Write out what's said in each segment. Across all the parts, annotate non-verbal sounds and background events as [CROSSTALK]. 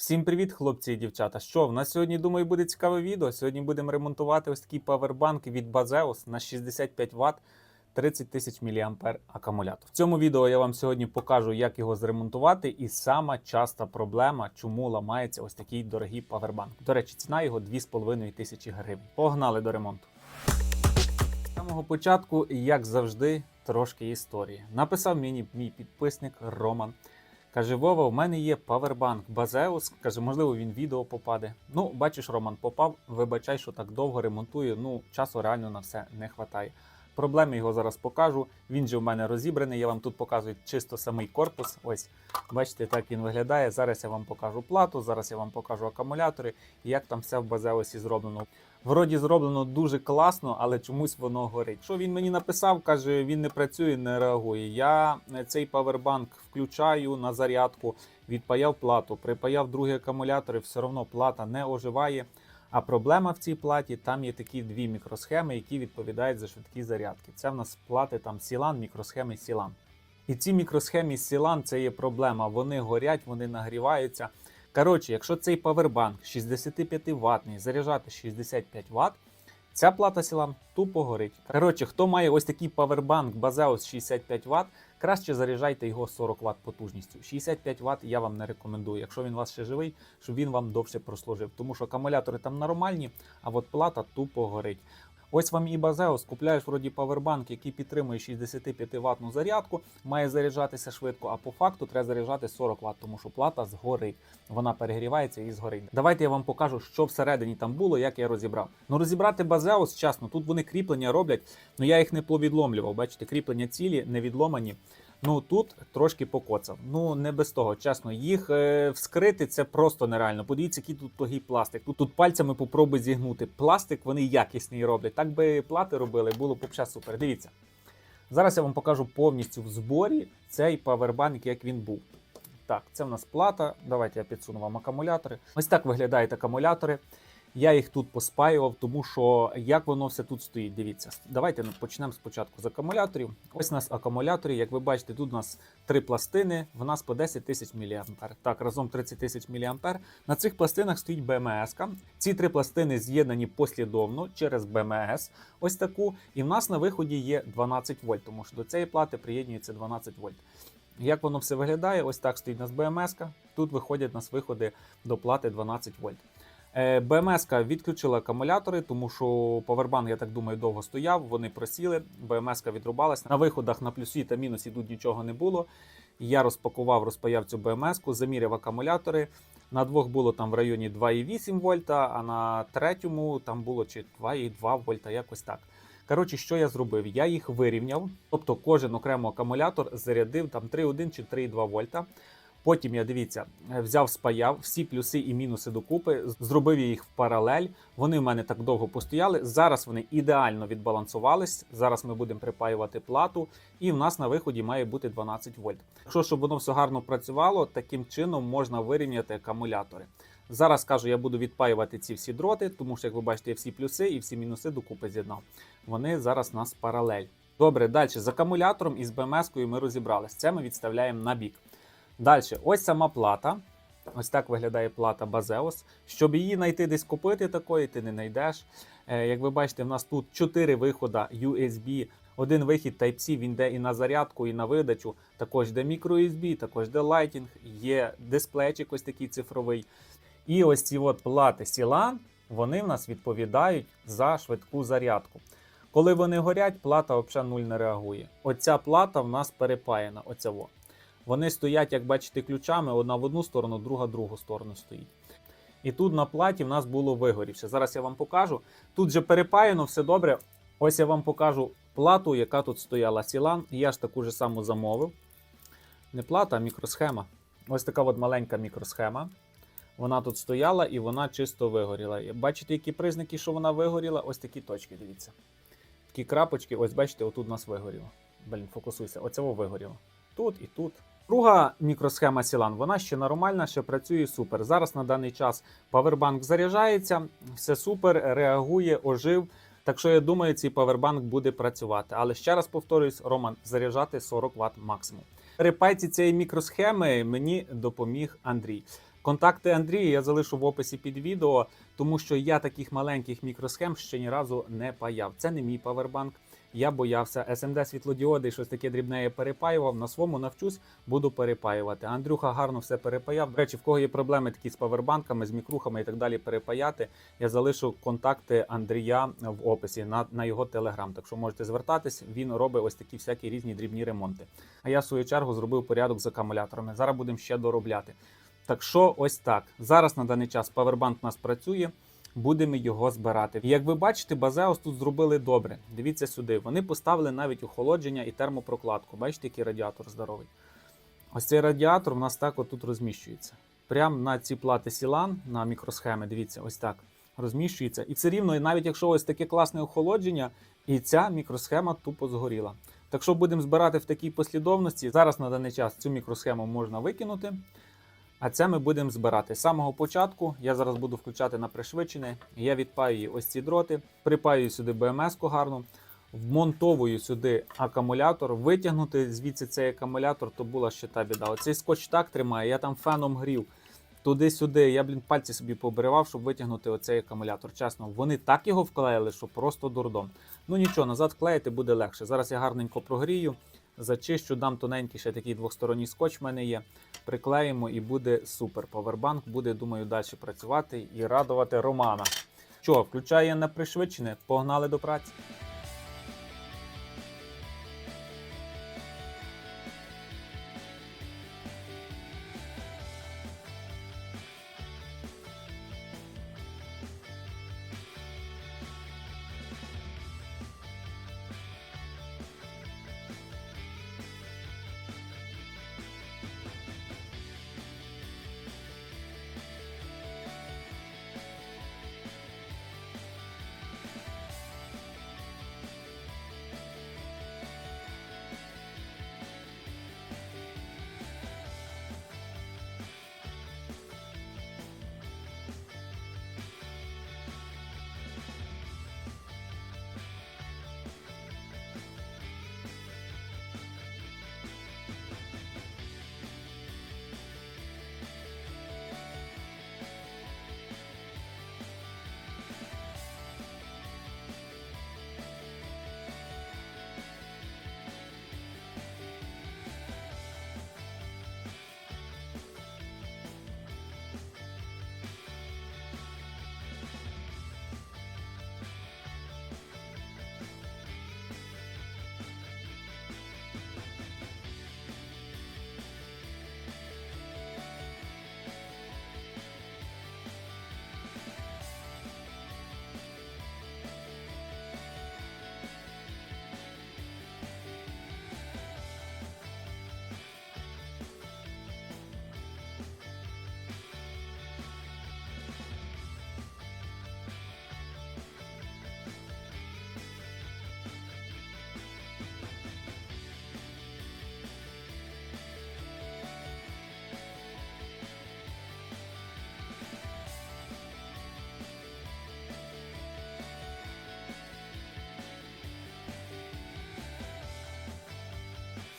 Всім привіт, хлопці і дівчата. Що в нас сьогодні, думаю, буде цікаве відео. Сьогодні будемо ремонтувати ось такий павербанк від Bazeus на 65 Вт 30 тисяч мА акумулятор. В цьому відео я вам сьогодні покажу, як його зремонтувати, і сама часта проблема, чому ламається ось такий дорогий павербанк. До речі, ціна його 2,5 тисячі гривень. Погнали до ремонту. З самого початку, як завжди, трошки історії. Написав мені мій підписник Роман. Каже, Вова, в мене є павербанк Базеус. Каже, можливо, він відео попаде. Ну, бачиш, Роман попав. Вибачай, що так довго ремонтую. Ну, часу реально на все не вистачає. Проблеми його зараз покажу. Він же в мене розібраний. Я вам тут показую чисто самий корпус. Ось, бачите, так він виглядає. Зараз я вам покажу плату, зараз я вам покажу акумулятори і як там все в Базеусі зроблено. Вроді зроблено дуже класно, але чомусь воно горить. Що він мені написав, каже, він не працює, не реагує. Я цей павербанк включаю на зарядку, відпаяв плату, припаяв другий акумулятор, і все одно плата не оживає. А проблема в цій платі там є такі дві мікросхеми, які відповідають за швидкі зарядки. Це в нас плати там Сілан, мікросхеми Сілан. І ці мікросхеми Сілан це є проблема. Вони горять, вони нагріваються. Коротше, якщо цей павербанк 65 ватний заряджати 65 Вт, ця плата Сілан тупо горить. Коротше, хто має ось такий павербанк Базеус 65 Вт, краще заряджайте його 40 Вт потужністю. 65 Вт я вам не рекомендую, якщо він у вас ще живий, щоб він вам довше прослужив. Тому що акумулятори там нормальні, а от плата тупо горить. Ось вам і Базеус, купляєш вроді павербанк, який підтримує 65 ватну зарядку, має заряджатися швидко, а по факту треба заряджати 40 Вт, тому що плата згорить. Вона перегрівається і згорить. Давайте я вам покажу, що всередині там було, як я розібрав. Ну розібрати Базеус, чесно, тут вони кріплення роблять, але я їх не повідломлював. Бачите, кріплення цілі не відломані. Ну тут трошки покоцав. Ну не без того, чесно, їх е, вскрити це просто нереально. Подивіться, який тут тугий пластик. Тут, тут пальцями попробуй зігнути. Пластик вони якісний роблять. Так би плати робили, було б взагалі супер. Дивіться. Зараз я вам покажу повністю в зборі цей павербанк, як він був. Так, це в нас плата. Давайте я підсуну вам акумулятори. Ось так виглядають акумулятори. Я їх тут поспаював, тому що як воно все тут стоїть. Дивіться, давайте ну, почнемо спочатку з акумуляторів. Ось у нас акумулятори. Як ви бачите, тут у нас три пластини, в нас по 10 тисяч мА. Так, разом 30 тисяч мА. На цих пластинах стоїть БМС. -ка. Ці три пластини з'єднані послідовно через БМС. Ось таку. І в нас на виході є 12 вольт, тому що до цієї плати приєднується 12 вольт. Як воно все виглядає? Ось так стоїть у нас БМС. -ка. Тут виходять у нас виходи до плати 12 вольт. БМС відключила акумулятори, тому що павербанк, я так думаю, довго стояв. Вони просіли. БМС відрубалась. На виходах на плюсі та мінусі тут нічого не було. Я розпакував, розпаяв цю БМС, заміряв акумулятори. На двох було там в районі 2,8 вольта, а на третьому там було чи 2,2 вольта, якось так. Коротше, що я зробив? Я їх вирівняв, тобто кожен окремо акумулятор зарядив там 3,1 чи 3,2 вольта. Потім я дивіться, взяв, спаяв всі плюси і мінуси докупи, зробив їх в паралель. Вони в мене так довго постояли. Зараз вони ідеально відбалансувались. Зараз ми будемо припаювати плату, і в нас на виході має бути 12 вольт. Якщо щоб воно все гарно працювало, таким чином можна вирівняти акумулятори. Зараз кажу, я буду відпаювати ці всі дроти, тому що, як ви бачите, я всі плюси і всі мінуси докупи з'єднав. Вони зараз у нас паралель. Добре, далі з акумулятором і з БМС-кою ми розібрались. Це ми відставляємо на бік. Далі, ось сама плата. Ось так виглядає плата Базеус. Щоб її знайти десь купити такої, ти не знайдеш. Е, як ви бачите, в нас тут 4 виходи USB. Один вихід Type-C, він йде і на зарядку, і на видачу. Також йде microUSB, також йде Lighting, є дисплейчик ось такий цифровий. І ось ці от плати Silan, вони в нас відповідають за швидку зарядку. Коли вони горять, плата взагалі нуль не реагує. Оця плата в нас перепаяна. Оця во. Вони стоять, як бачите, ключами одна в одну сторону, друга в другу сторону стоїть. І тут на платі в нас було вигорівше. Зараз я вам покажу. Тут же перепаяно, все добре. Ось я вам покажу плату, яка тут стояла Сілан. Я ж таку ж саму замовив. Не плата, а мікросхема. Ось така от маленька мікросхема. Вона тут стояла і вона чисто вигоріла. Бачите, які признаки, що вона вигоріла? Ось такі точки, дивіться. Такі крапочки, ось бачите, отут у нас вигоріло. Блін, фокусуйся. Оце вигоріло. Тут і тут. Друга мікросхема Сілан, вона ще нормальна, ще працює супер. Зараз на даний час павербанк заряджається, все супер, реагує, ожив. Так що я думаю, цей павербанк буде працювати. Але ще раз повторюсь, Роман, заряджати 40 Вт максимум. При пайці цієї мікросхеми мені допоміг Андрій. Контакти Андрія я залишу в описі під відео, тому що я таких маленьких мікросхем ще ні разу не паяв. Це не мій павербанк. Я боявся SMD світлодіоди щось таке дрібне я перепаював. На своєму навчусь, буду перепаювати. Андрюха гарно все перепаяв. До речі, в кого є проблеми такі з павербанками, з мікрухами і так далі перепаяти. Я залишу контакти Андрія в описі на, на його телеграм. Так що можете звертатись. Він робить ось такі всякі різні дрібні ремонти. А я в свою чергу зробив порядок з акумуляторами. Зараз будемо ще доробляти. Так що ось так. Зараз на даний час павербанк у нас працює. Будемо його збирати. І як ви бачите, Базеос тут зробили добре. Дивіться сюди. Вони поставили навіть охолодження і термопрокладку. Бачите, який радіатор здоровий. Ось цей радіатор у нас так отут розміщується. Прямо на ці плати Сілан, на мікросхеми, дивіться, ось так розміщується. І все рівно, і навіть якщо ось таке класне охолодження, і ця мікросхема тупо згоріла. Так що будемо збирати в такій послідовності. Зараз на даний час цю мікросхему можна викинути. А це ми будемо збирати. З самого початку я зараз буду включати на пришвидшене. Я відпаюю ось ці дроти, припаюю сюди БМС-ку гарну, вмонтовую сюди акумулятор, витягнути звідси цей акумулятор, то була ще та біда. Оцей скотч так тримає, я там феном грів. Туди-сюди, я, блін, пальці собі побривав, щоб витягнути оцей акумулятор. Чесно, вони так його вклеїли, що просто дурдом. Ну нічого, назад вклеїти буде легше. Зараз я гарненько прогрію, зачищу, дам тоненький ще такий двосторонній скотч в мене є. Приклеїмо і буде супер. Повербанк буде, думаю, далі працювати і радувати Романа. Що, включає на пришвидшене, погнали до праці.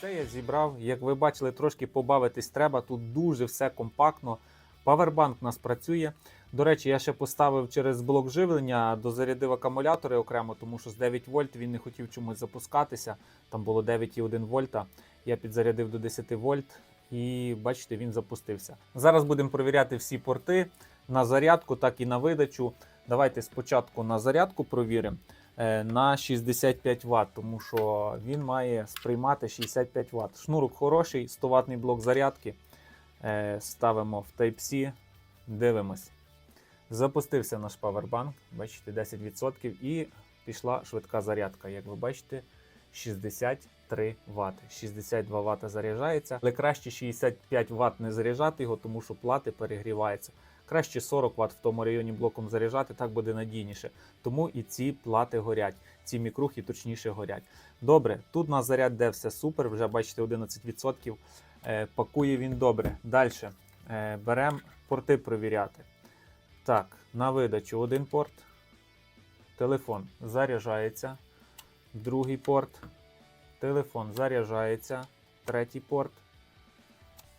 Все я зібрав. Як ви бачили, трошки побавитись треба. Тут дуже все компактно. Павербанк у нас працює. До речі, я ще поставив через блок живлення, дозарядив акумулятори окремо, тому що з 9 вольт він не хотів чомусь запускатися. Там було 9,1 вольта. Я підзарядив до 10 вольт і бачите, він запустився. Зараз будемо перевіряти всі порти на зарядку, так і на видачу. Давайте спочатку на зарядку провіримо на 65 Вт, тому що він має сприймати 65 Вт. Шнурок хороший, 100 ватний блок зарядки. Е, Ставимо в Type-C, дивимось. Запустився наш павербанк, бачите, 10% і пішла швидка зарядка. Як ви бачите, 63 Вт. 62 Вт заряджається, але краще 65 Вт не заряджати його, тому що плати перегріваються. Краще 40 Вт в тому районі блоком заряджати, так буде надійніше. Тому і ці плати горять, ці мікрухи точніше горять. Добре, тут на заряд де все супер, вже бачите 11%. Е, пакує він добре. Далі е, беремо порти провіряти. Так, на видачу один порт. Телефон заряджається. Другий порт. Телефон заряджається. Третій порт.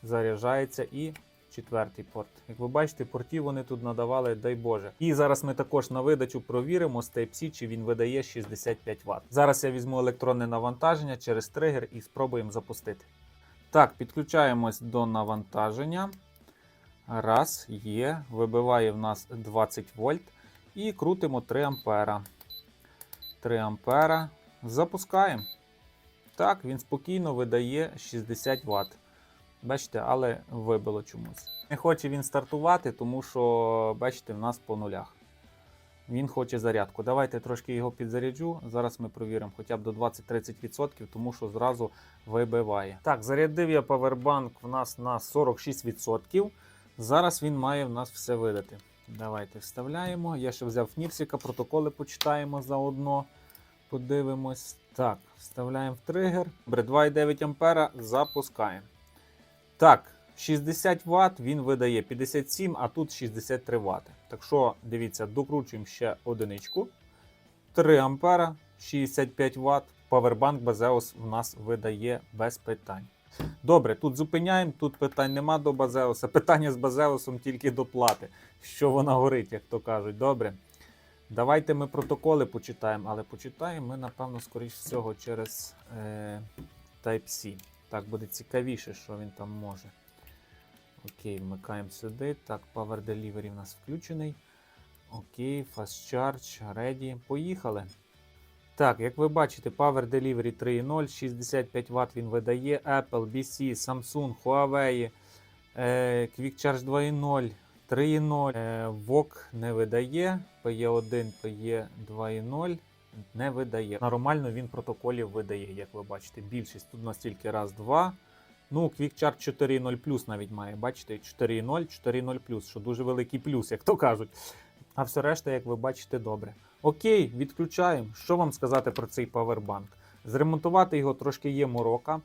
Заряджається і четвертий порт. Як ви бачите, портів вони тут надавали, дай Боже. І зараз ми також на видачу провіримо з Type-C, чи він видає 65 Вт. Зараз я візьму електронне навантаження через тригер і спробуємо запустити. Так, підключаємось до навантаження. Раз, є. Вибиває в нас 20 вольт. І крутимо 3 ампера. 3 ампера. Запускаємо. Так, він спокійно видає 60 Вт. Бачите, але вибило чомусь. Не хоче він стартувати, тому що, бачите, в нас по нулях. Він хоче зарядку. Давайте трошки його підзаряджу. Зараз ми провіримо хоча б до 20-30%, тому що зразу вибиває. Так, зарядив я павербанк в нас на 46%. Зараз він має в нас все видати. Давайте вставляємо. Я ще взяв Нірсіка, протоколи почитаємо заодно. Подивимось. Так, вставляємо в тригер. Добре, 2,9 ампера. Запускаємо. Так, 60 Вт він видає 57, а тут 63 Вт. Так що, дивіться, докручуємо ще одиничку. 3 ампера, 65 Вт. Powerbank Bazeus в нас видає без питань. Добре, тут зупиняємо, тут питань нема до Базеуса. [LAUGHS] Питання з Базеусом тільки до плати, що вона горить, як то кажуть. Добре. Давайте ми протоколи почитаємо, але почитаємо ми, напевно, скоріш всього, через е, Type-C. Так буде цікавіше, що він там може. Окей, вмикаємо сюди. Так, Power Delivery в нас включений. Окей, Fast Charge, Ready. Поїхали. Так, як ви бачите, Power Delivery 3.0, 65 Вт він видає. Apple, BC, Samsung, Huawei, е, Quick Charge 2.0, 3.0, е, VOOC не видає, PE1, PE2.0 не видає. Нормально він протоколів видає, як ви бачите. Більшість тут у нас тільки раз, два. Ну, Quick Charge 4.0 плюс навіть має, бачите, 4.0, 4.0 плюс, що дуже великий плюс, як то кажуть. А все решта, як ви бачите, добре. Окей, відключаємо. Що вам сказати про цей павербанк? Зремонтувати його трошки є морока.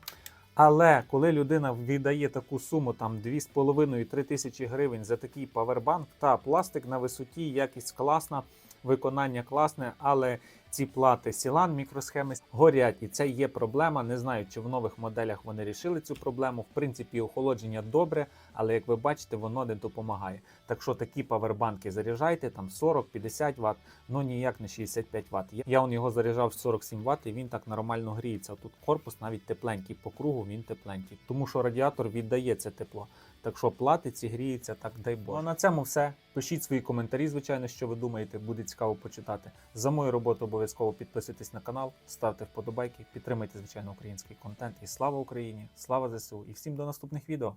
Але коли людина віддає таку суму, там 2,5-3 тисячі гривень за такий павербанк, та пластик на висоті, якість класна, виконання класне, але ці плати Сілан мікросхеми горять, і це є проблема. Не знаю, чи в нових моделях вони рішили цю проблему. В принципі, охолодження добре, але як ви бачите, воно не допомагає. Так що такі павербанки заряджайте там 40-50 Вт, ну ніяк не 65 Вт. Я, он його заряджав 47 Вт, і він так нормально гріється. Тут корпус навіть тепленький, по кругу він тепленький, тому що радіатор віддає це тепло. Так що платиться, гріється, так дай Бог. Ну, на цьому все. Пишіть свої коментарі, звичайно, що ви думаєте, буде цікаво почитати. За мою роботу обов'язково підписуйтесь на канал, ставте вподобайки, підтримайте, звичайно, український контент. І слава Україні! Слава ЗСУ! І всім до наступних відео!